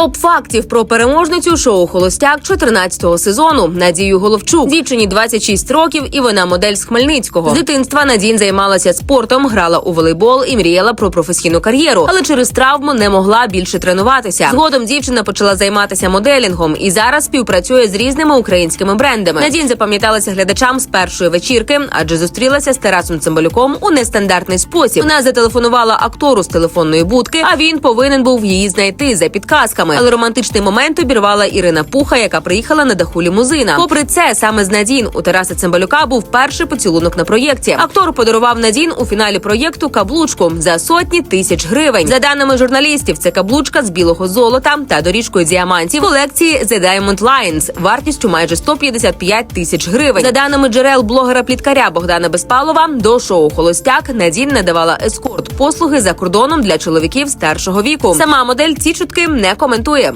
Топ фактів про переможницю шоу Холостяк 14-го сезону Надію Головчук. Дівчині 26 років, і вона модель з Хмельницького. З дитинства Надін займалася спортом, грала у волейбол і мріяла про професійну кар'єру, але через травму не могла більше тренуватися. Згодом дівчина почала займатися моделінгом і зараз співпрацює з різними українськими брендами. Надін запам'яталася глядачам з першої вечірки, адже зустрілася з Тарасом Цимбалюком у нестандартний спосіб. Вона зателефонувала актору з телефонної будки, а він повинен був її знайти за підказками. Але романтичний момент обірвала Ірина Пуха, яка приїхала на даху лімузина. Попри це, саме з Надін у Тараса Цимбалюка був перший поцілунок на проєкті. Актор подарував Надін у фіналі проєкту каблучку за сотні тисяч гривень. За даними журналістів, це каблучка з білого золота та доріжкою діамантів колекції The Diamond Lines вартістю майже 155 тисяч гривень. За даними джерел блогера пліткаря Богдана Безпалова, до шоу Холостяк Надін надавала ескорт послуги за кордоном для чоловіків старшого віку. Сама модель ці чутки не коментує.